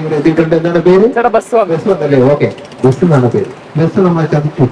ഇവിടെ എത്തിയിട്ടുണ്ട്. എന്താണ് പേര്? ബസ് വന്നു. ബസ് വന്നല്ലേ? ഓക്കെ. ബസ് എന്നാണ് പേര്? ബസ് നമ്മളെ ചതിച്ചു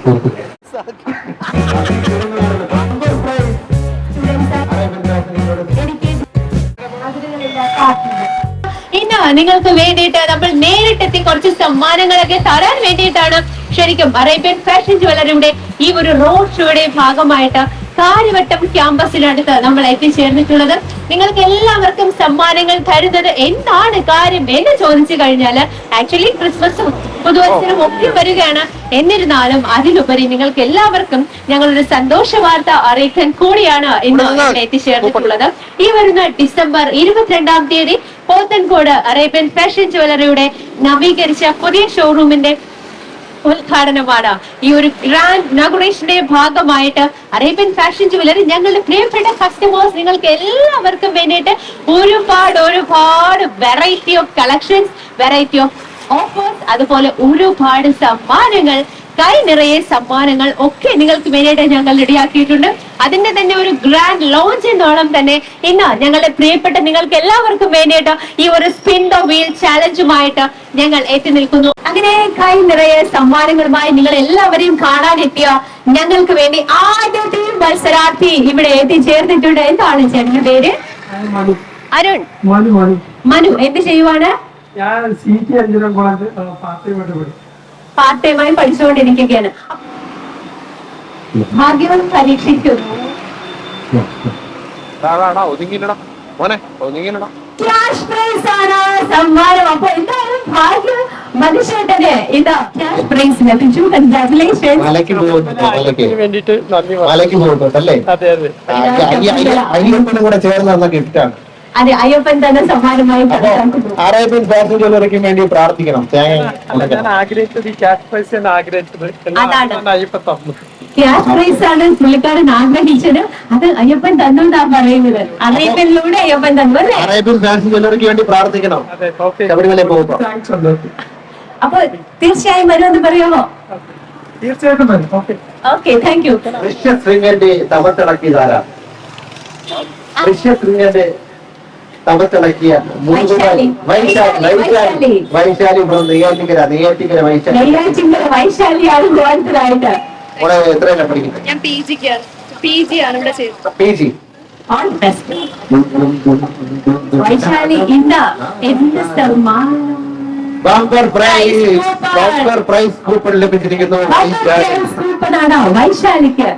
ഇന്ന് നിങ്ങൾക്ക് വേണ്ടിയിട്ട് നമ്മൾ നേരിട്ടെത്തി കുറച്ച് സമ്മാനങ്ങളൊക്കെ തരാൻ വേണ്ടിയിട്ടാണ്. ശരിക്കും അറേബ്യൻ ഫാഷൻ ജ്വല്ലറിയുടെ ഈ ഒരു റോഡ് ഷോയുടെ ഭാഗമായിട്ട് കാര്യവട്ടം ക്യാമ്പസിനടുത്ത് നമ്മൾ എത്തിച്ചേർന്നിട്ടുള്ളത്. നിങ്ങൾക്ക് എല്ലാവർക്കും സമ്മാനങ്ങൾ തരുന്നത് എന്താണ് കാര്യം എന്ന് ചോദിച്ചു കഴിഞ്ഞാൽ ആക്ച്വലി ക്രിസ്മസും പുതുവത്സരം ഒക്കെ വരികയാണ്. എന്നിരുന്നാലും അതിലുപരി നിങ്ങൾക്ക് എല്ലാവർക്കും ഞങ്ങളൊരു സന്തോഷ വാർത്ത അറിയിക്കാൻ കൂടിയാണ് ഇന്ന് എത്തിച്ചേർന്നിട്ടുള്ളത്. ഈ വരുന്ന ഡിസംബർ ഇരുപത്തിരണ്ടാം തീയതി പോത്തൻകോട് അറേബ്യൻ ഫാഷൻ ജ്വല്ലറിയുടെ നവീകരിച്ച പുതിയ ഷോറൂമിന്റെ ഉദ്ഘാടനമാണ് ഈ ഒരു ഗ്രാൻഡ് ഇനോഗ്രേഷന്റെ ഭാഗമായിട്ട് അറേബ്യൻ ഫാഷൻ ജുവലറി ഞങ്ങളുടെ പ്രിയപ്പെട്ട കസ്റ്റമേഴ്സ് നിങ്ങൾക്ക് എല്ലാവർക്കും വേണ്ടിയിട്ട് ഒരുപാട് ഒരുപാട് variety of collections variety of offers അതുപോലെ ഒരുപാട് സമ്മാനങ്ങൾ കൈ നിറയെ സമ്മാനങ്ങൾ ഒക്കെ നിങ്ങൾക്ക് വേണ്ടിയിട്ട് ഞങ്ങൾ റെഡിയാക്കിയിട്ടുണ്ട്. അതിന്റെ തന്നെ ഒരു ഗ്രാൻഡ് ലോഞ്ച് എന്നോളം തന്നെ ഇന്ന് ഞങ്ങളുടെ പ്രിയപ്പെട്ട നിങ്ങൾക്ക് എല്ലാവർക്കും വേണ്ടിയിട്ട് ഈ ഒരു സ്പിൻ ദ വീൽ ചാലഞ്ചുമായിട്ട് ഞങ്ങൾ എത്തി നിൽക്കുന്നു. അങ്ങനെ കൈ നിറയെ സമ്മാനങ്ങളുമായി നിങ്ങൾ എല്ലാവരെയും കാണാനെത്തിയ ഞങ്ങൾക്ക് വേണ്ടി ആദ്യത്തെ മത്സരാർത്ഥി ഇവിടെ എത്തിച്ചേർന്നിട്ടുണ്ട്. എന്താണ് ചേട്ടന്റെ പേര്? അരുൺ. മനു എന്ത് ചെയ്യുവാണ്? ഞാൻ സി ടി അഞ്ചിനം പാർട്ടിയുമായിട്ട് പഠിക്കും പാർട്ട് ടൈമായി പഠിച്ചുകൊണ്ടിരിക്കുകയാണ്. ഭാഗ്യവൻ പരീക്ഷിക്കുന്നു ക്യാഷ് പ്രൈസ് ആണ് സമ്മാനം. അപ്പൊ എന്തായാലും ഭാഗ്യ മനുഷ്യട്ടന് ഇതാ ക്യാഷ് പ്രൈസ് ലഭിച്ചു. കൺഗ്രാറ്റുലേഷൻ കൂടെ ചേർന്ന് ഗിഫ്റ്റ് ഗിഫ്റ്റാണ് അതെ അയ്യപ്പൻ തന്നെ സമ്മാനമായി അറേബ്യൻ ഫാഷൻ ജ്വല്ലറിക്ക് വേണ്ടി പ്രാർത്ഥിക്കണം. തേങ്ങ ഞാൻ ആഗ്രഹിച്ചത് ഈ ക്യാഷ് പ്രൈസ് ഞാൻ ആഗ്രഹിച്ചത്. അതാണ്. അയ്യപ്പ തന്നു ക്യാഷ് പ്രൈസ് ആണ് പുള്ളിക്കാരൻ ആഗ്രഹിച്ചത്. അത് അയ്യപ്പൻ തന്നു എന്നാ പറയുന്നത്. അറിയിപ്പിലൂടെ അയ്യപ്പൻ തന്നു അല്ലേ? അറേബ്യൻ ഫാഷൻ ജ്വല്ലറിക്ക് വേണ്ടി പ്രാർത്ഥിക്കണം. അതെ ഓക്കെ. ശബരിമല പോകുമ്പോ. അപ്പൊ തീർച്ചയായും വരുമെന്ന് പറയാമോ? തീർച്ചയായിട്ടും വരും. ഓക്കെ. ഓക്കെ താങ്ക് യു ഋഷ്യശൃംഗന്റെ തപത്തിളക്കിയതാരാ ഋഷ്യശൃംഗന്റെ തപത്തിളക്കിയ വൈശാലി. വൈശാലി വൈശാലി വൈശാലി. വൈശാലി. ഇവിടെ നെയ്യാറ്റിക്കര നെയ്യാറ്റിക്കര വൈശാലി. നെയ്യാറ്റിങ്കര വൈശാലിയാണ് ഗോത്രമായിട്ട് ഇവിടെ എത്രയല്ല പഠിക്കുന്നത്? ഞാൻ പി ജിക്ക് പി ജി ആണ് ഇവിടെ ചെയ്തത് പി ജി. ബെസ്റ്റ് വൈശാലി ഇന്ന് എന്ത് സമ്മാനം? Bumper prize bumper prize coupon ലഭിച്ചിരിക്കുന്നു. വൈശാലിക്ക്.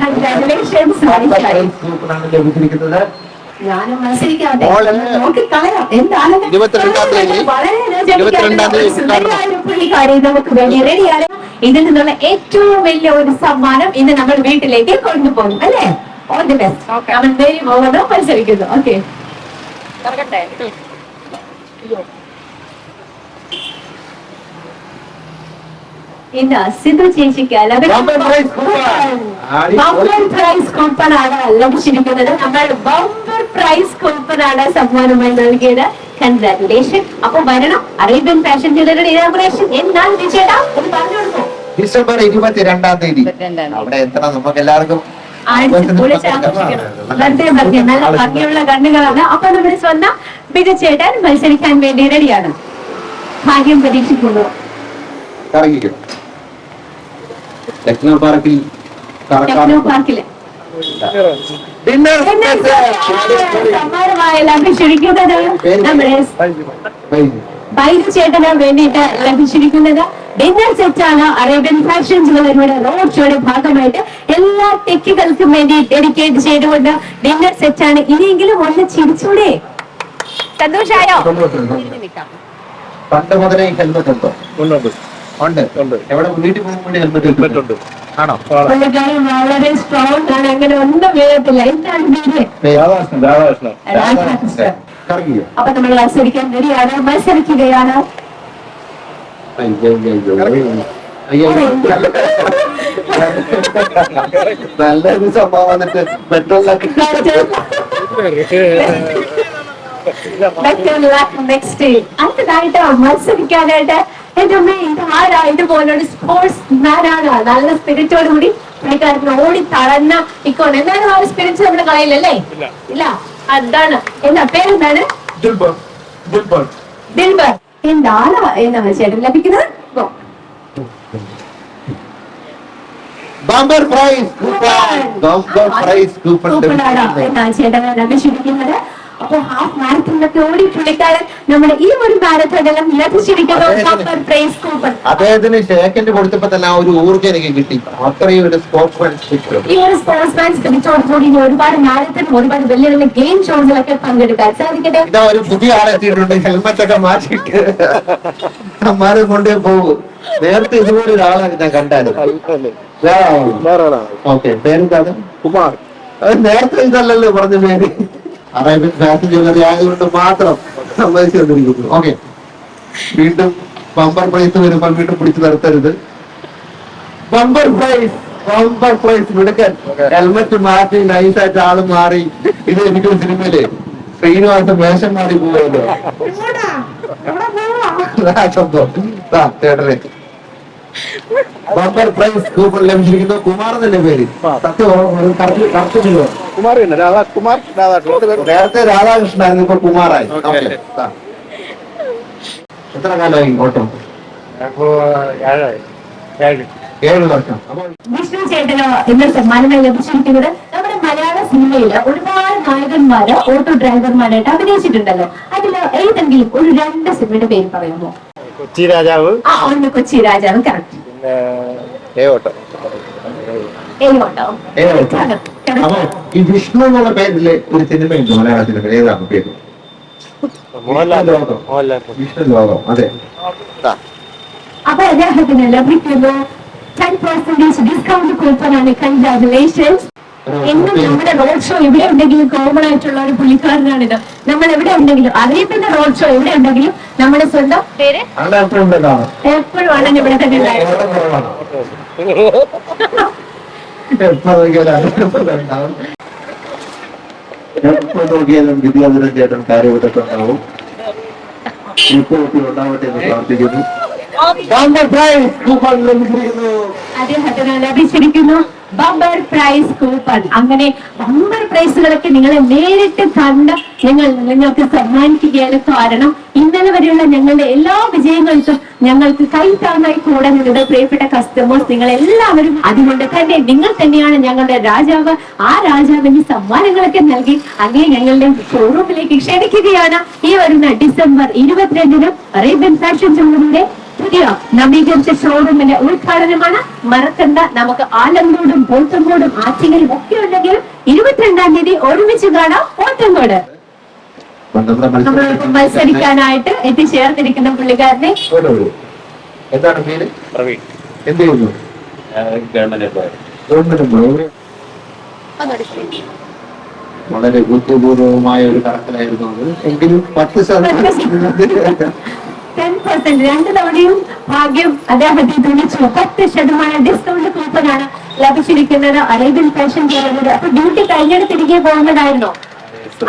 കൺഗ്രാറ്റുലേഷൻസ് വൈശാലി. കൂപ്പണാണ് ലഭിച്ചിരിക്കുന്നത്. ഞാനും എന്താണ്? വളരെ. നമുക്ക് വേണ്ടി റെഡിയാണ് ഇതിൽ നിന്നുള്ള ഏറ്റവും വലിയ ഒരു സമ്മാനം ഇന്ന് നമ്മൾ വീട്ടിലേക്ക് കൊണ്ടുപോകും അല്ലേ? ഓൾ ദി ബെസ്റ്റ് നമ്മൾ മോഹനോ മത്സരിക്കുന്നു. ഓക്കെ ഇന്ന് സിന്ധു ചേച്ചിക്ക് ബമ്പർ പ്രൈസ് ആണ് ലഭിച്ചിരിക്കുന്നത് നമ്മൾ ബമ്പർ പ്രൈസ് കൂപ്പൺ ആണ് സമ്മാനമായി നൽകിയത് കൺഗ്രാറ്റുലേഷൻ അപ്പൊ വരണം അറേബ്യൻ ഫാഷൻ ജ്വല്ലറിയുടെ ഇനാഗുറേഷൻ എന്നാൽ വിജയടാ ഒന്ന് പറഞ്ഞു കൊടുക്കും ഡിസംബർ ഇരുപത്തിരണ്ടാം തീയതി അവിടെ എത്തണം നമുക്ക് എല്ലാവർക്കും നല്ല ഭംഗിയുള്ള കണ്ണുകളാണ് അപ്പൊ നമ്മുടെ സ്വന്തം ബിജുചേട്ടൻ മത്സരിക്കാൻ വേണ്ടി റെഡിയാണ് ഭാഗ്യം പരീക്ഷിക്കുന്നു കറങ്ങിക്കും ടെക്നോ പാർക്കിൽ ടെക്നോ പാർക്കിൽ. ഡിന്നർ സമ്മാനമായി ലഭിച്ചിരിക്കുന്നത് നമ്മുടെ ബൈജു ചേട്ടന് വേണ്ടിയിട്ട് ലഭിച്ചിരിക്കുന്നത്. ഡിന്നർ സെറ്റാണ് ആണ് അറേബ്യൻ ഫാഷൻ ജ്വല്ലറിയുടെ റോഡ് ഷോയുടെ ഭാഗമായിട്ട് എല്ലാ ടെക്കുകൾക്കും വേണ്ടി ഡെഡിക്കേറ്റ് ചെയ്തുകൊണ്ട് ഡിന്നർ സെറ്റ് ആണ്. ഇനിയെങ്കിലും ഒന്ന് ചിരിച്ചൂടെ. സന്തോഷായോ? പണ്ട് മുതലേ ഹെൽമെറ്റ് ഉണ്ടോ? ഉണ്ട്. എവിടെ വീട്ടിൽ പോകുമ്പോൾ ഹെൽമെറ്റ് ഹെൽമെറ്റ് ഉണ്ട് ആണോ? വളരെ സ്ട്രോങ് ആണ്. അങ്ങനെ ഒന്നും വീഴത്തില്ല അപ്പൊ നമ്മൾ മത്സരിക്കാൻ മത്സരിക്കുകയാണ്. നല്ലൊരു സംഭവം വന്നിട്ട് അടുത്തതായിട്ട് മത്സരിക്കാനായിട്ട് എന്റെ അമ്മ ഇത് ആരാ? മോനോട് സ്പോർട്സ് മാനാണ് നല്ല സ്പിരിറ്റോട് കൂടി പുള്ളിക്കാരത്തിന് ഓടി തളർന്ന ഇക്കോൺ എന്നാലും ആ ഒരു സ്പിരിറ്റ് നമ്മുടെ കളയിലല്ലേ ഇല്ല. അതാണ്. എന്താ പേരെന്താണ് ദിൽബർ. എന്താണ് എന്നാ ചേട്ടൻ ലഭിക്കുന്നത്. Bumper prize coupon bumper prize coupon ചേട്ടൻ ലഭിച്ചിരിക്കുന്നത് അപ്പൊ ഹാഫ് മാരത്തിനൊക്കെ ഓടി പുള്ളിക്കാരൻ നമ്മുടെ ഈ ഒരു മാരത്തോണെല്ലാം ലഭിച്ചിരിക്കുന്നു അദ്ദേഹത്തിന് സെക്കൻഡ് കൊടുത്തപ്പോ തന്നെ ആ ഒരു ഊർജം എനിക്ക് കിട്ടി. അത്രയും ഒരു സ്പോർട്സ്മാൻഷിപ്പ് ഈ ഒരു സ്പോർട്സ് മാൻ സ്പിരിറ്റോടുകൂടി ഇനി ഒരുപാട് മാരത്തൺ ഒരുപാട് വലിയ വലിയ ഗെയിം ഷോസിലൊക്കെ പങ്കെടുക്കാൻ സാധിക്കട്ടെ? ഇതാ ഒരു പുതിയ ആളെത്തിയിട്ടുണ്ട് ഹെൽമെറ്റ് ഒക്കെ മാറ്റിയിട്ട്. അമ്മാരെ കൊണ്ടേ പോകും നേരത്തെ ഇതുപോലെ ഒരാളെ ഞാൻ കണ്ടായിരുന്നു വേറെ ആളാണ്? ഓക്കെ പേരെന്താണ്? കുമാർ. നേരത്തെ ഇതല്ലല്ലോ പറഞ്ഞ പേര്. അറേബ്യൻ ഫാഷൻ ജ്വല്ലറി ആയതുകൊണ്ട് മാത്രം സമ്മതിച്ചു തന്നിരിക്കുന്നു ഓക്കെ. വീണ്ടും ബമ്പർ പ്രൈസ് വരുമ്പോൾ വീണ്ടും പിടിച്ചു നിർത്തരുത്. ബമ്പർ പ്രൈസ് ബമ്പർ പ്രൈസ് മിടുക്കൻ. ഹെൽമറ്റ് മാറ്റി നൈസായിട്ട് ആൾ മാറി. ഇത് എനിക്കൊരു സിനിമയിൽ ശ്രീനിവാസ വേഷം മാറി പോവല്ലോ സംഭവം. ചേട്ടനെ. ബമ്പർ പ്രൈസ് കൂപ്പൺ ലഭിച്ചിരിക്കുന്നു കുമാർ എന്നല്ലേ പേര്? കുമാർ തന്നെ രാധാ കുമാർ രാധാകൃഷ്ണൻ നേരത്തെ രാധാകൃഷ്ണനായിരുന്നു ഇപ്പൊ കുമാറായി. ഓക്കേ. ഓക്കേ, ദാ. എത്ര കാലമായി ഓട്ടം ഏഴ്. വർഷം. വിഷ്ണു ചേട്ടന് ഇന്ന് സമ്മാനങ്ങൾ ലഭിച്ചിരിക്കുന്നത്? നമ്മുടെ മലയാള സിനിമയിൽ ഒരുപാട് നായകന്മാര് ഓട്ടോ ഡ്രൈവർമാരായിട്ട് അഭിനയിച്ചിട്ടുണ്ടല്ലോ. അതിൽ ഏതെങ്കിലും ഒരു രണ്ട് സിനിമയുടെ പേര് പറയാമോ? കൊച്ചി രാജാവ്. ആ ഒന്ന് കൊച്ചി രാജാവ് കറക്റ്റ് അപ്പൊ ഈ വിഷ്ണു എന്നുള്ള പേരിൽ ഒരു സിനിമയുണ്ട് മലയാള ഏതാണ് പേര്? വിഷ്ണു ലോകം. അതെ. അപ്പൊ അദ്ദേഹത്തിന് ലഭിക്കുന്നു ടെൻ പെർസെന്റേജ് ഡിസ്കൗണ്ട് കൂപ്പണാണ് എന്നും നമ്മുടെ റോഡ് ഷോ ഇവിടെ ഉണ്ടെങ്കിലും കോമൺ ആയിട്ടുള്ള ഒരു പുള്ളിക്കാരനാണിത്. നമ്മൾ എവിടെ ഉണ്ടെങ്കിലും അറിയിപ്പിന്റെ റോഡ് ഷോ എവിടെ ഉണ്ടെങ്കിലും നമ്മുടെ സ്വന്തം പേര് എപ്പോഴും ആണ് ഇവിടെ തന്നെ എപ്പോ നോക്കിയാലും വിദ്യാധരൻ ചേട്ടൻ കാര്യവിട്ടൊണ്ടാവും ഇപ്പോൾ ഉണ്ടാവട്ടെ എന്ന് പ്രാർത്ഥിക്കുന്നു. അദ്ദേഹത്തിന് ലഭിച്ചിരിക്കുന്നു ബമ്പർ പ്രൈസ് കൂപ്പൺ. അങ്ങനെ ബമ്പർ പ്രൈസുകളൊക്കെ നിങ്ങളെ നേരിട്ട് കണ്ട് ഞങ്ങൾ നിങ്ങൾക്ക് സമ്മാനിക്കുകയാണ് കാരണം ഇന്നലെ വരെയുള്ള ഞങ്ങളുടെ എല്ലാ വിജയങ്ങൾക്കും ഞങ്ങൾക്ക് കൈത്താങ്ങായി കൂടെ നിങ്ങളുടെ പ്രിയപ്പെട്ട കസ്റ്റമേഴ്സ് നിങ്ങൾ എല്ലാവരും അതുകൊണ്ട് തന്നെ നിങ്ങൾ തന്നെയാണ് ഞങ്ങളുടെ രാജാവ്. ആ രാജാവിന് സമ്മാനങ്ങളൊക്കെ നൽകി അങ്ങനെ ഞങ്ങളുടെ ഷോറൂമിലേക്ക് ക്ഷണിക്കുകയാണ്. ഈ വരുന്ന ഡിസംബർ ഇരുപത്തിരണ്ടിന് അറേബ്യൻ ഫാഷൻ ജ്വല്ലറിയുടെ പുതിയ നവീകരിച്ച ഷോറൂമിന്റെ ഉദ്ഘാടനമാണ്. മറക്കണ്ട നമുക്ക് ആലങ്കോടും പോത്തങ്കോടും ആറ്റിങ്ങലും ഒക്കെ ഉണ്ടെങ്കിൽ ഇരുപത്തിരണ്ടാം തീയതി ഒരുമിച്ച് കാണാം പോത്തങ്കോട്. നമ്മൾ മത്സരിക്കാനായിട്ട് എത്തിച്ചേർന്നിരിക്കുന്ന പുള്ളിക്കാരനെ എന്താണ് പേര്? പ്രവീൺ. എന്ത് ചെയ്യുന്നു? ഗവൺമെന്റ് ഗവൺമെന്റ് വളരെ ബുദ്ധിപൂർവമായ ഒരു കണക്കിലായിരുന്നു അത്. എങ്കിലും പത്ത് ശതമാനം. ടെൻ പെർസെന്റ് രണ്ട് തവണയും ഭാഗ്യം അദ്ദേഹത്തെ തുണിച്ചു പത്ത് ശതമാനം ഡിസ്കൗണ്ട് കൂപ്പനാണ് ലഭിച്ചിരിക്കുന്നത്. അറേബ്യൻ ഫാഷൻ ചെയ്യുന്നത് അപ്പൊ ഡ്യൂട്ടി കഴിഞ്ഞിട്ട് തിരികെ പോകുന്നതായിരുന്നോ.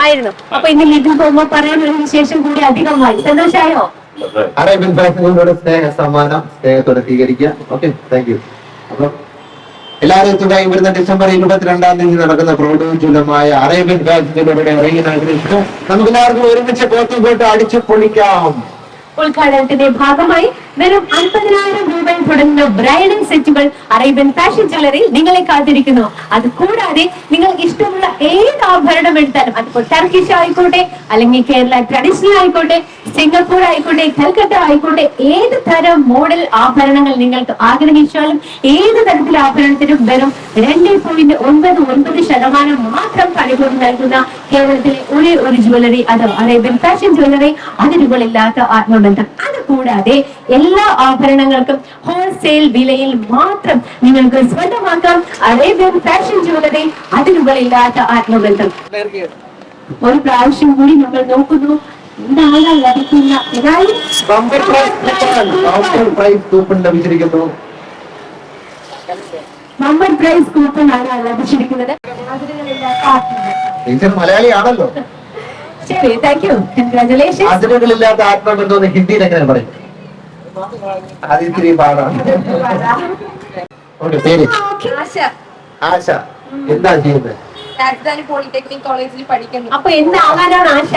ആയിരുന്നു. അപ്പൊ ഇന്ന് വീട്ടിൽ പോകുമ്പോൾ പറയാൻ ഒരു വിശേഷം കൂടി അധികമായി. സന്തോഷമായോ അറേബ്യൻ ഫാഷനുകളുടെ സ്നേഹ സമ്മാനം സ്നേഹത്തോടെ സ്വീകരിക്കുക. എല്ലാവരും തുടങ്ങി വരുന്ന ഡിസംബർ ഇരുപത്തിരണ്ടാം തീയതി നടക്കുന്ന പ്രോഡോജുലമായ അറേബ്യൻ ഫാഷനുകളുടെ ഇറങ്ങി നമുക്ക് എല്ലാവർക്കും ഒരുമിച്ച് പോയിട്ട് അടിച്ചു പൊളിക്കാം. ഉദ്ഘാടനത്തിന്റെ ഭാഗമായി വെറും അൻപതിനായിരം രൂപയിൽ തുടങ്ങുന്ന ബ്രൈഡൽ സെറ്റുകൾ അറേബ്യൻ ഫാഷൻ ജ്വല്ലറി നിങ്ങളെ കാത്തിരിക്കുന്നു. അത് കൂടാതെ നിങ്ങൾക്ക് ഇഷ്ടമുള്ള ഏത് ആഭരണം എടുത്താലും അതിപ്പോൾ ടർക്കിഷ് ആയിക്കോട്ടെ അല്ലെങ്കിൽ കേരള ട്രഡീഷണൽ ആയിക്കോട്ടെ സിംഗപ്പൂർ ആയിക്കോട്ടെ കൽക്കട്ട ആയിക്കോട്ടെ ഏത് തരം മോഡൽ ആഭരണങ്ങൾ നിങ്ങൾക്ക് ആഗ്രഹിച്ചാലും ഏത് തരത്തിലെ ആഭരണത്തിനും വെറും രണ്ട് പോയിന്റ് ഒൻപത് ഒൻപത് ശതമാനം മാത്രം പണികൂടി നൽകുന്ന കേരളത്തിലെ ഒരേ ഒരു ജ്വല്ലറി അഥവാ അറേബ്യൻ ഫാഷൻ ജ്വല്ലറി അതിരുകളില്ലാത്ത ആത്മബന്ധം. അത് കൂടാതെ എല്ലാ ആഭരണങ്ങൾക്കും ഹോൾസെയിൽ വിലയിൽ മാത്രം നിങ്ങൾക്ക് സ്വന്തമാക്കാം. അറേബ്യൻ ഫാഷൻ ജ്വല്ലറി അതിരുകളില്ലാത്ത ആത്മബന്ധം. ഒരു പ്രാവശ്യം കൂടി നമ്മൾ നോക്കുന്നു. എന്താണ് ലഭിക്കുന്ന ബമ്പർ പ്രൈസ് കൂപ്പൺ ലഭിച്ചിരിക്കുന്നു. ബമ്പർ പ്രൈസ് കൂപ്പൺ ആണ് ലഭിച്ചിരിക്കുന്നത്. ടീച്ചർ മലയാളിയാണല്ലോ. ശരി താങ്ക് യു കൺഗ്രാചുലേഷൻ അതിരുകളില്ലാത്ത ആത്മബന്ധം എന്ന് ഹിന്ദിയിൽ എങ്ങനെ പറയും പാടാണ് പേര്? ആശ. എന്താ ചെയ്യുന്നത് രാജധാനി പോളിടെക്നിക് കോളേജിൽ പഠിക്കുന്നു. അപ്പൊ എന്താകാനാണ് ആശ?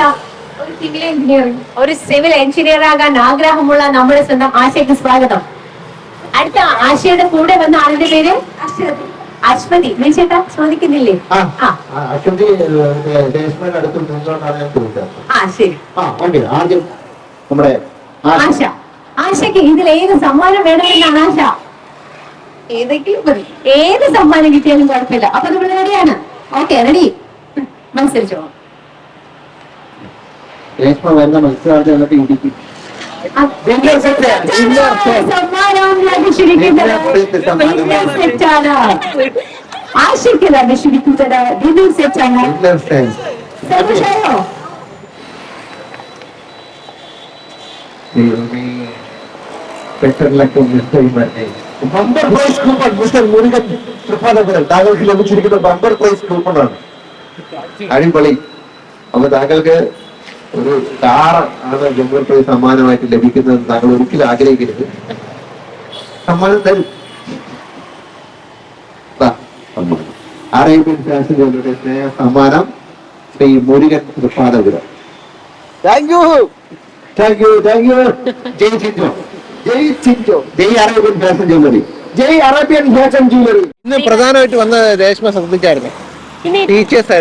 ഒരു സിവിൽ എഞ്ചിനീയറിംഗ് ഒരു സിവിൽ എഞ്ചിനീയർ ആകാൻ ആഗ്രഹമുള്ള നമ്മുടെ സ്വന്തം ആശയ്ക്ക് സ്വാഗതം. അടുത്ത ആശയുടെ കൂടെ വന്ന ആളുടെ പേര്? അശ്വതി. ചേട്ടാ ചോദിക്കുന്നില്ലേ? ആ ആ. ആ, അശ്വതി അടുത്ത് നിന്നുകൊണ്ടാണ് ഞാൻ ചോദിച്ചത്. ആ ശരി. ആ ഓക്കെ ആദ്യം നമ്മുടെ ആശ. ആശ. ആശയ്ക്ക് ഇതിൽ ഏത് സമ്മാനം വേണമെന്നാണ് ആശ? ഏതെങ്കിലും മതി ഏത് സമ്മാനം കിട്ടിയാലും കുഴപ്പമില്ല. അപ്പൊ നമ്മൾ റെഡിയാണ്. Okay ready. മത്സരിച്ചോ? രേഷ്മ വരുന്ന മത്സരാർത്ഥി ഇടിക്കും. Winner set. Winner set. സമ്മാനം ലഭിച്ചിരിക്കുന്നത് Winner set സമ്മാനം. Winner set ആണ് ആശയ്ക്ക് ലഭിച്ചിരിക്കുന്നത് ഡിന്നർ സെറ്റ് ആണ് Winner set. സന്തോഷമായോ ദൈവമേ. Better luck on this time, അല്ലേ? Bumper prize coupon mister Murugan Thrippadapuram താങ്കൾക്ക് ലഭിച്ചിരിക്കുന്ന ബമ്പർ പ്രൈസ് കൂപ്പണാണ് അടിപൊളി അപ്പൊ താങ്കൾക്ക് ഒരു കാർ ആണ് ബമ്പർ പ്രൈസ് സമ്മാനമായിട്ട് ലഭിക്കുന്നത് താങ്കൾ ഒരിക്കലും ആഗ്രഹിക്കരുത്. സമ്മാനം തരും. അറേബ്യൻ ജ്വല്ലറിയുടെ സ്നേഹ സമ്മാനം Shri Murugan Thrippadapuram thank you thank you thank you ജയ് ചിഞ്ചോ. ജയ് ചിഞ്ചോ. ജയ് അറേബ്യൻ ഫാഷൻ ജ്വല്ലറി. ജയ് അറേബ്യൻ ഫാഷൻ ജ്വല്ലറി. ഇന്ന് പ്രധാനമായിട്ട് വന്ന രേഷ്മ ശ്രദ്ധിച്ചായിരുന്നു ടീച്ചേഴ്സ്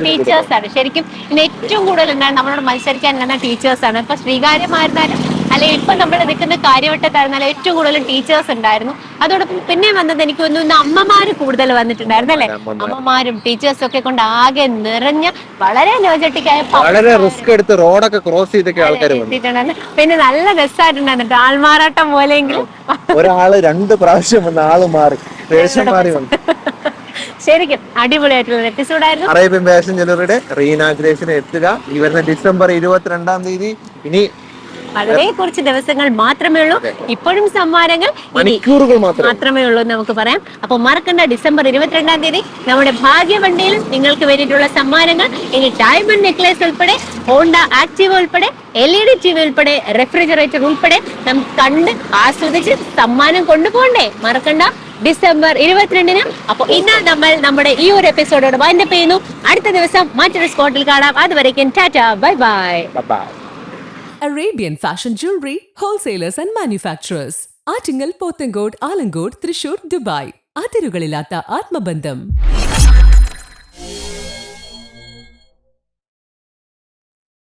ആണ്. ശരിക്കും ഇന്ന് ഏറ്റവും കൂടുതൽ എന്താണ് നമ്മളോട് മത്സരിക്കാൻ എന്താണ് ടീച്ചേഴ്സ് ആണ്. ഇപ്പൊ ശ്രീകാര്യമായിരുന്നാലും അല്ലെങ്കിൽ ഇപ്പൊ നമ്മൾ നിൽക്കുന്ന കാര്യവട്ടത്തായിരുന്നാലും ഏറ്റവും കൂടുതൽ ടീച്ചേഴ്സ് ഉണ്ടായിരുന്നു. അതോടൊപ്പം പിന്നെ വന്നത് എനിക്ക് തോന്നുന്നു ഇന്ന് അമ്മമാര് കൂടുതൽ വന്നിട്ടുണ്ടായിരുന്നു അല്ലെ? അമ്മമാരും. ടീച്ചേഴ്സും ഒക്കെ കൊണ്ട് ആകെ നിറഞ്ഞ വളരെ എനർജറ്റിക്കായ വളരെ റിസ്ക് എടുത്ത് റോഡൊക്കെ ക്രോസ് ചെയ്തൊക്കെ ആൾക്കാർ വന്നു. പിന്നെ നല്ല രസമായിട്ടുണ്ടായിരുന്നു ആൾമാറാട്ടം പോലെയെങ്കിലും. ഒരാൾ രണ്ട് പ്രാവശ്യം വന്ന ആൾ മാറി. മാറി വന്നു. ശരിക്കും അടിപൊളിയായിട്ടുള്ള എപ്പിസോഡ് ആയിരുന്നു. അറേബ്യൻ ഫാഷൻ ജ്വല്ലറിയുടെ റീഇനാഗ്രേഷൻ എത്തുക. ഈ വരുന്ന ഡിസംബർ ഇരുപത്തിരണ്ടാം തീയതി. ഇനി വളരെ കുറച്ച് ദിവസങ്ങൾ മാത്രമേ ഉള്ളൂ. ഇപ്പോഴും സമ്മാനങ്ങൾ മണിക്കൂറുകൾ മാത്രമേ ഉള്ളൂ. നമുക്ക് പറയാം. അപ്പൊ മറക്കണ്ട ഡിസംബർ ഇരുപത്തിരണ്ടാം തീയതി നമ്മുടെ ഭാഗ്യവണ്ടിയിലും നിങ്ങൾക്ക് വേണ്ടിയിട്ടുള്ള സമ്മാനങ്ങൾ ഇനി ഡയമണ്ട് നെക്ലേസ് ഉൾപ്പെടെ ഹോണ്ട ആക്റ്റീവ് ഉൾപ്പെടെ L E D T V ഉൾപ്പെടെ റെഫ്രിജറേറ്റർ ഉൾപ്പെടെ നമുക്ക് കണ്ട് ആസ്വദിച്ച് സമ്മാനം കൊണ്ടുപോകണ്ടേ? മറക്കണ്ട. ഡിസംബർ ഇരുപത്തിരണ്ടിന്. അപ്പൊ ഇന്ന് നമ്മൾ നമ്മുടെ ഈ ഒരു എപ്പിസോഡോട് വൈൻഡപ്പ് ചെയ്യുന്നു. അടുത്ത ദിവസം മറ്റൊരു സ്പോട്ടിൽ കാണാം. അതുവരേക്കും tata bye bye. Bye Arabian Fashion Jewelry, Wholesalers and Manufacturers. Attingal Pothencode Alamcode Thrissur Dubai. അതിരുകളില്ലാത്ത ആത്മബന്ധം.